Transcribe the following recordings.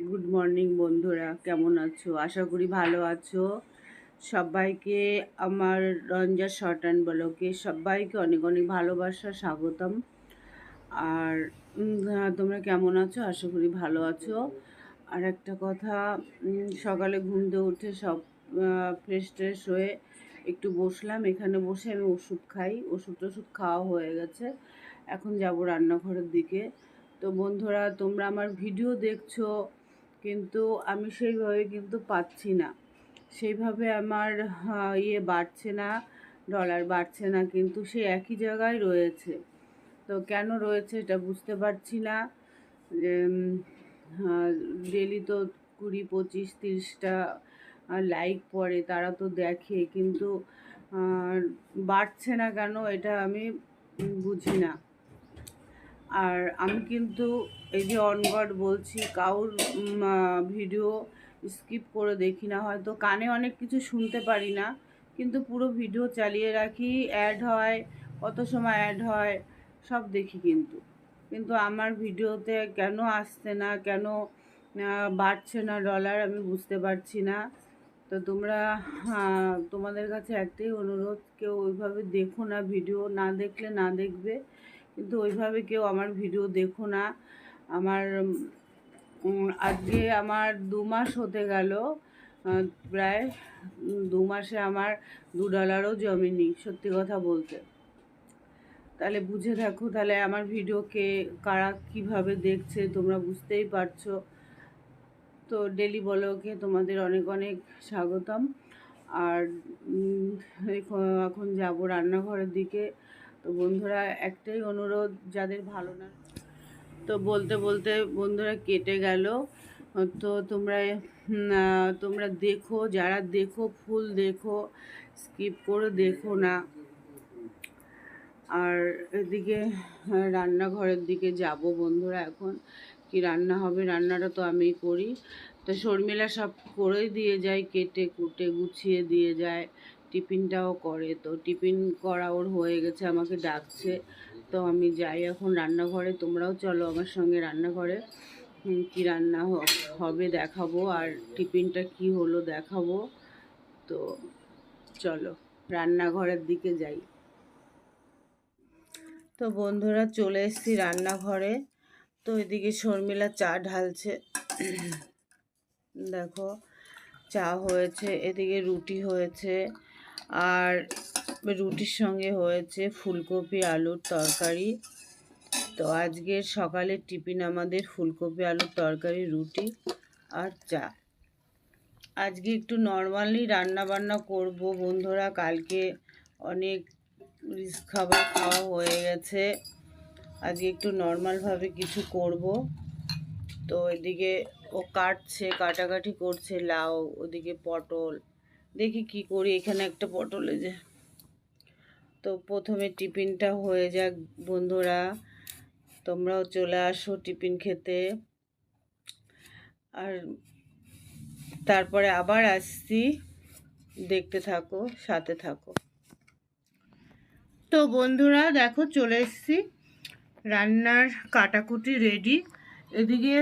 Good morning বন্ধুরা। কেমন আছো? আশা করি ভালো আছো। সবাইকে আমার রঞ্জা শর্ট অ্যান্ড ব্লকে সবাইকে অনেক অনেক ভালোবাসা, স্বাগতম। আর তোমরা কেমন আছো? আশা করি ভালো আছো। আর একটা কথা সকালে ঘুম থেকে উঠে সব ফ্রেশ ট্রেশ হয়ে একটু বসলাম। এখানে বসে আমি ওষুধ খাই। ওষুধ টষুধ খাওয়া হয়ে গেছে। এখন যাব রান্নাঘরের দিকে। তো বন্ধুরা, তোমরা আমার ভিডিও দেখছ। কিন্তু আমি সেইভাবে কিন্তু পাচ্ছি না। সেইভাবে আমার ইয়ে বাড়ছে না ডলার বাড়ছে না, কিন্তু সে একই জায়গায় রয়েছে। তো কেন রয়েছে এটা বুঝতে পারছি না। ডেলি তো কুড়ি, পঁচিশ, তিরিশটা লাইক পড়ে, তারা তো দেখে, কিন্তু বাড়ছে না কেন এটা আমি বুঝি না। আর আমি কিন্তু এই যে অনগড বলছি কাউর ভিডিও স্কিপ করে দেখি না, হয়তো কানে অনেক কিছু শুনতে পারি না, কিন্তু পুরো ভিডিও চালিয়ে রাখি অ্যাড হয়, কত সময় অ্যাড হয়, সব দেখি কিন্তু। কিন্তু আমার ভিডিওতে কেন আসছে না, কেন বাড়ছে না ডলার আমি বুঝতে পারছি না। তো তোমরা তোমাদের কাছে একটাই অনুরোধ, কেউ ওইভাবে দেখো না ভিডিও না দেখলে না দেখবে। কিন্তু ওইভাবে কেউ আমার ভিডিও দেখো না। আমার আজকে আমার দু মাস হতে গেল প্রায় দু মাসে আমার দু ডলারও জমেনি, সত্যি কথা বলতে। তাহলে বুঝে থাকো, তাহলে আমার ভিডিওকে কারা কীভাবে দেখছে তোমরা বুঝতেই পারছ। তো ডেলি ব্লগে তোমাদের অনেক অনেক স্বাগতম। আর এখন যাব রান্নাঘরের দিকে। তো বন্ধুরা একটাই অনুরোধ, যাদের ভালো না, তো বলতে বলতে বন্ধুরা কেটে গেল। তো তোমরা তোমরা দেখো, যারা দেখো, ফুল দেখো, স্কিপ করে দেখো না। আর এদিকে রান্নাঘরের দিকে যাব বন্ধুরা এখন। কি রান্না হবে, রান্নাটা তো আমিই করি। তো শর্মিলা সব করেই দিয়ে যায়, কেটে কুটে গুছিয়ে দিয়ে যায়। টিফিনটাও করে। তো টিফিন করা ওর হয়ে গেছে, আমাকে ডাকছে। তো আমি যাই এখন রান্নাঘরে। তোমরাও চলো আমার সঙ্গে রান্নাঘরে। কি রান্না হবে দেখাবো। আর টিফিনটা কি হলো দেখাবো। তো চলো, রান্নাঘরের দিকে যাই। তো বন্ধুরা, চলে এসেছি রান্নাঘরে। তো এদিকে শর্মিলা চা ঢালছে। দেখো, চা হয়েছে, এদিকে রুটি হয়েছে। আর রুটির সঙ্গে হয়েছে ফুলকপি, আলুর তরকারি। তো আজকের সকালের টিফিন আমাদের ফুলকপি, আলুর তরকারি, রুটি আর চা। আজকে একটু নর্মালি রান্না বান্না করব। বন্ধুরা, কালকে অনেক রিচ খাবার খাওয়া হয়ে গেছে। আজকে একটু নর্মালভাবে কিছু করব। তো এদিকে ও কাটছে, কাটাকাটি করছে, লাউ, ওদিকে পটল দেখি কি করি, এখানে একটা পটল যে। তো প্রথমে টিফিনটা হয়ে যাক বন্ধুরা, তোমরাও চলে আসো টিফিন খেতে। আর তারপরে আবার আসছি, দেখতে থাকো, সাথে থাকো। তো বন্ধুরা, দেখো চলে এসছি, রান্নার কাটাকুটি রেডি। এদিকে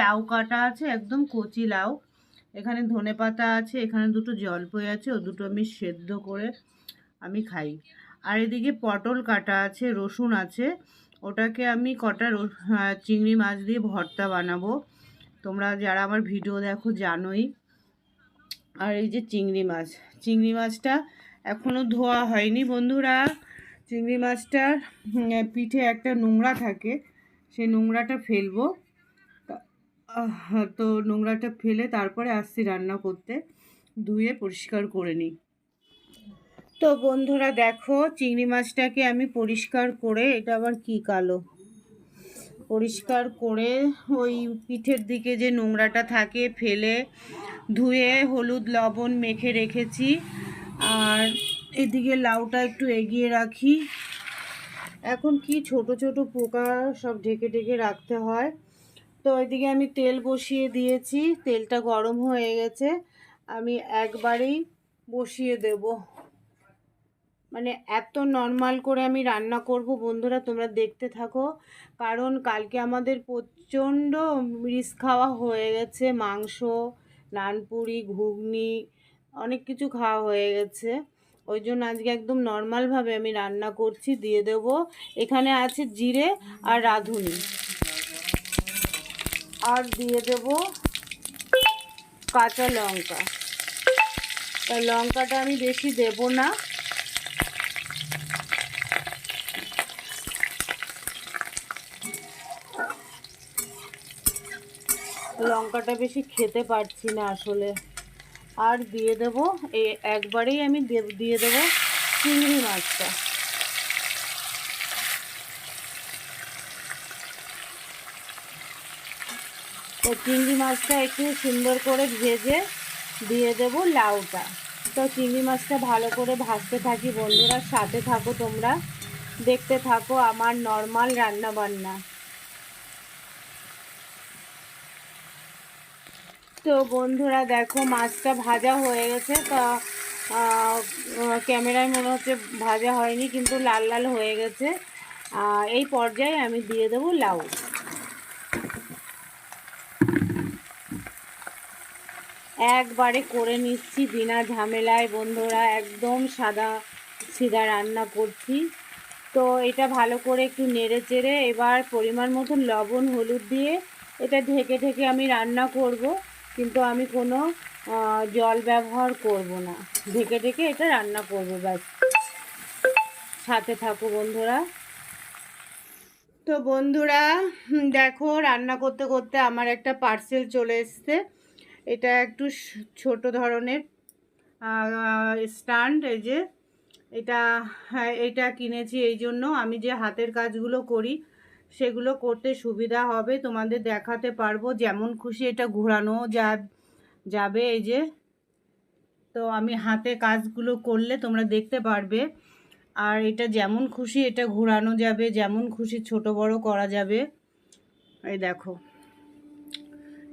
লাউ কাটা আছে, একদম কচি লাউ। এখানে ধনে পাতা আছে, এখানে দুটো জলপই আছে, ও দুটো আমি সেদ্ধ করে আমি খাই। আর এদিকে পটল কাটা আছে, রসুন আছে, ওটাকে আমি কটা রস- চিংড়ি মাছ দিয়ে ভর্তা বানাবো। তোমরা যারা আমার ভিডিও দেখো জানোই। আর এই যে চিংড়ি মাছ, চিংড়ি মাছটা এখনও ধোয়া হয়নি বন্ধুরা। চিংড়ি মাছটার পিঠে একটা নোংরা থাকে, সেই নোংরাটা ফেলব। তো নোংরাটা ফেলে তারপরে আসছি রান্না করতে। ধুয়ে পরিষ্কার করে নিই। তো বন্ধুরা দেখো, চিংড়ি মাছটাকে আমি পরিষ্কার করে, এটা আবার কি কালো? পরিষ্কার করে ওই পিঠের দিকে যে নোংরাটা থাকে, ফেলে ধুয়ে হলুদ, লবণ মেখে রেখেছি। আর এদিকে লাউটা একটু এগিয়ে রাখি। এখন কি ছোট ছোট পোকা সব ঢেকে ঢেকে রাখতে হয়। তো ওইদিকে আমি তেল বসিয়ে দিয়েছি, তেলটা গরম হয়ে গেছে। আমি একবারেই বসিয়ে দেব। মানে এত নর্মাল করে আমি রান্না করব বন্ধুরা, তোমরা দেখতে থাকো। কারণ কালকে আমাদের প্রচণ্ড রিস খাওয়া হয়ে গেছে, মাংস নানপুরি ঘুগনি, অনেক কিছু খাওয়া হয়ে গেছে। ওই জন্য আজকে একদম নর্মালভাবে আমি রান্না করছি, দিয়ে দেব। এখানে আছে জিরে আর রাঁধুনি। আর দিয়ে দেব কাঁচা লঙ্কা। তা লঙ্কাটা আমি বেশি দেব না। লঙ্কাটা বেশি খেতে পারছি না আসলে। আর দিয়ে দেব এই একবারেই আমি দিয়ে দেব চিংড়ি মাছটা। তো চিংড়ি মাছটা একটু সুন্দর করে ভেজে দিয়ে দেব লাউটা। তো চিংড়ি মাছটা ভালো করে ভাজতে থাকি বন্ধুরা, সাথে থাকো তোমরা। দেখতে থাকো আমার নর্মাল রান্না বান্না। তো বন্ধুরা, দেখো মাছটা ভাজা হয়ে গেছে। তা ক্যামেরায় মনে হচ্ছে ভাজা হয়নি, কিন্তু লাল লাল হয়ে গেছে। এই পর্যায়ে আমি দিয়ে দেবো লাউ। একবারে করে নিচ্ছি বিনা ঝামেলায়। বন্ধুরা, একদম সাদা সিধা রান্না করছি। তো এটা ভালো করে একটু নেড়ে চেড়ে এবার পরিমাণ মতন লবণ, হলুদ দিয়ে এটা ঢেকে ঢেকে আমি রান্না করব। কিন্তু আমি কোনো জল ব্যবহার করব না। ঢেকে ঢেকে এটা রান্না করব ব্যাস। সাথে থাকো বন্ধুরা। তো বন্ধুরা, দেখো রান্না করতে করতে আমার একটা পার্সেল চলে এসছে। এটা একটু ছোট ধরনের। স্ট্যান্ড, এই যে, এটা হ্যাঁ এটা কিনেছি এই জন্য। আমি যে হাতের কাজগুলো করি, সেগুলো করতে সুবিধা হবে, তোমাদের দেখাতে পারব। যেমন খুশি এটা ঘোরানো যা যাবে, এই যে। তো আমি হাতে কাজগুলো করলে তোমরা দেখতে পারবে। আর এটা যেমন খুশি এটা ঘোরানো যাবে, যেমন খুশি ছোট বড় করা যাবে। এই দেখো।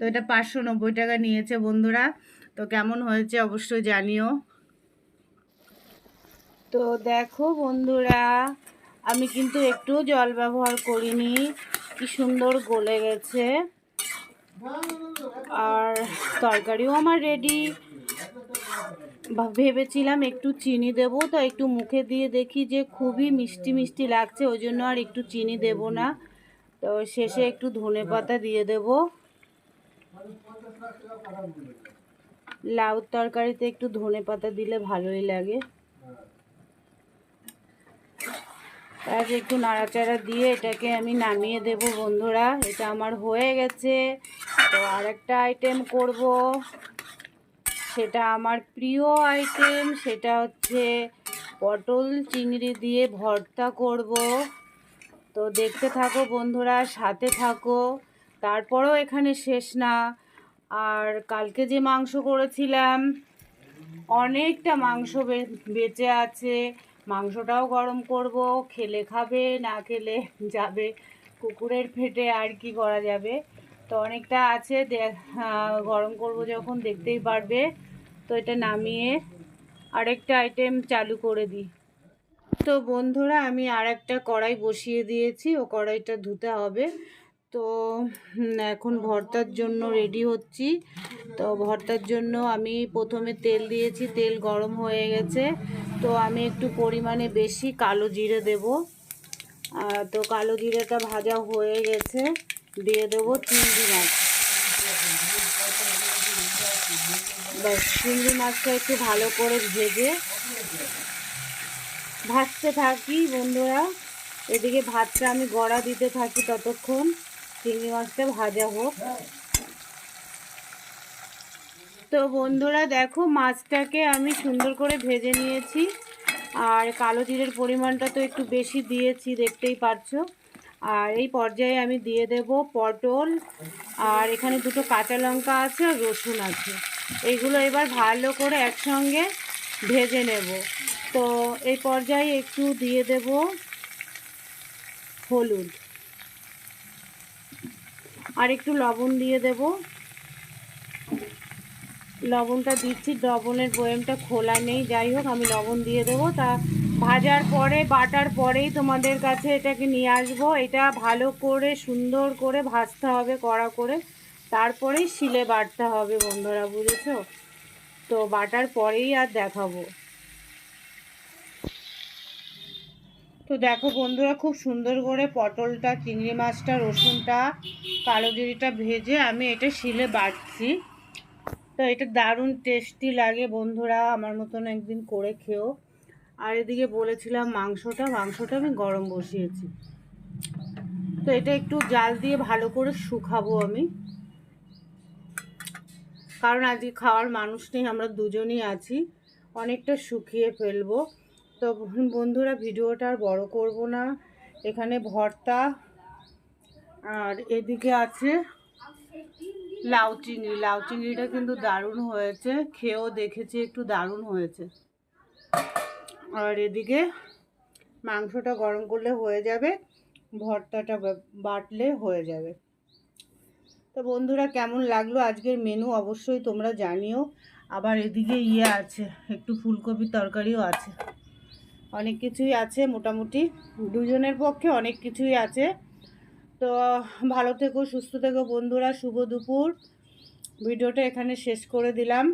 তো এটা পাঁচশো নব্বই টাকা নিয়েছে বন্ধুরা। তো কেমন হয়েছে অবশ্যই জানিও। তো দেখো বন্ধুরা, আমি কিন্তু একটু জল ব্যবহার করিনি। কি সুন্দর গলে গেছে। আর তরকারিও আমার রেডি ভেবেছিলাম একটু চিনি দেব, তো একটু মুখে দিয়ে দেখি যে খুবই মিষ্টি মিষ্টি লাগছে, ওই জন্য আর একটু চিনি দেব না। তো শেষে একটু ধনে পাতা দিয়ে দেব। লাউ তরকারিতে একটু ধনে পাতা দিলে ভালোই লাগে। আজ একটু নাড়াচাড়া দিয়ে এটাকে আমি নামিয়ে দেব বন্ধুরা। এটা আমার হয়ে গেছে। তো আরেকটা আইটেম করব। সেটা আমার প্রিয় আইটেম সেটা হচ্ছে পটল চিংড়ি দিয়ে ভর্তা করব। তো দেখতে থাকো বন্ধুরা, সাথে থাকো। তারপরেও এখানে শেষ না। আর কালকে যে মাংস করেছিলাম, অনেকটা মাংস বেঁচে আছে। মাংসটাও গরম করব, খেলে খাবে, না খেলে যাবে। কুকুরের ফেটে আর কি করা যাবে। তো অনেকটা আছে গরম করব যখন, দেখতেই পারবে। তো এটা নামিয়ে আরেকটা আইটেম চালু করে দিই। তো বন্ধুরা, আমি আর একটা কড়াই বসিয়ে দিয়েছি। ও কড়াইটা ধুতে হবে। তো এখন ভর্তার জন্য রেডি হচ্ছি। তো ভর্তার জন্য আমি প্রথমে তেল দিয়েছি, তেল গরম হয়ে গেছে। তো আমি একটু পরিমাণে বেশি কালো জিরে দেব। তো কালো জিরেটা ভাজা হয়ে গেছে, দিয়ে দেব চিংড়ি মাছ। ব্যাস, চিংড়ি মাছটা একটু ভালো করে ভেজে ভাজতে থাকি বন্ধুরা। এদিকে ভাতটা আমি গড়া দিতে থাকি ততক্ষণ। চিংড়ি মাছটা ভাজা হোক। তো বন্ধুরা দেখো মাছটাকে আমি সুন্দর করে ভেজে নিয়েছি। আর কালো জিরের পরিমাণটা তো একটু বেশি দিয়েছি, দেখতেই পারছ আর এই পর্যায়ে আমি দিয়ে দেব পটল। আর এখানে দুটো কাঁচা লঙ্কা আছে আর রসুন আছে। এইগুলো এবার ভালো করে একসঙ্গে ভেজে নেব। তো এই পর্যায়ে একটু দিয়ে দেব হলুদ। আর একটু লবণ দিয়ে দেব। লবণটা দিচ্ছি, লবণের বয়েমটা খোলা নেই। যাই হোক, আমি লবণ দিয়ে দেবো। তা ভাজার পরে, বাটার পরেই তোমাদের কাছে এটাকে নিয়ে আসব। এটা ভালো করে, সুন্দর করে ভাজতে হবে, কড়া করে। তারপরেই শিলে বাটতে হবে, বন্ধুরা, বুঝেছ? তো বাটার পরেই আর দেখাবো। তো দেখো বন্ধুরা, খুব সুন্দর করে পটলটা, চিংড়ি মাছটা, রসুনটা কালো জিরিটা ভেজে আমি এটা শিলে বাটছি। তো এটা দারুণ টেস্টি লাগে বন্ধুরা, আমার মতন একদিন করে খেও। আর এদিকে বলেছিলাম মাংসটা মাংসটা আমি গরম বসিয়েছি। তো এটা একটু জাল দিয়ে ভালো করে শুকাবো আমি। কারণ আজকে খাওয়ার মানুষ নেই, আমরা দুজনই আছি। অনেকটা শুকিয়ে ফেলব। তো বন্ধুরা ভিডিওটা আর বড় করব না। এখানে ভর্তা আর এদিকে আছে লাউ চিংড়ি। লাউ চিংড়িটা কিন্তু দারুণ হয়েছে, খেয়েও দেখেছি একটু দারুণ হয়েছে। আর এদিকে মাংসটা গরম করলে হয়ে যাবে, ভর্তাটা বাটলে হয়ে যাবে। তো বন্ধুরা কেমন লাগল আজকের মেনু অবশ্যই তোমরা জানিও। আবার এদিকে ইয়ে আছে, একটু ফুলকপির তরকারিও আছে। অনেক কিছুই আছে মোটামুটি। দুজনের পক্ষে অনেক কিছুই আছে। তো ভালো থেকো, সুস্থ থেকো বন্ধুরা, শুভ দুপুর। ভিডিওটা এখানে শেষ করে দিলাম।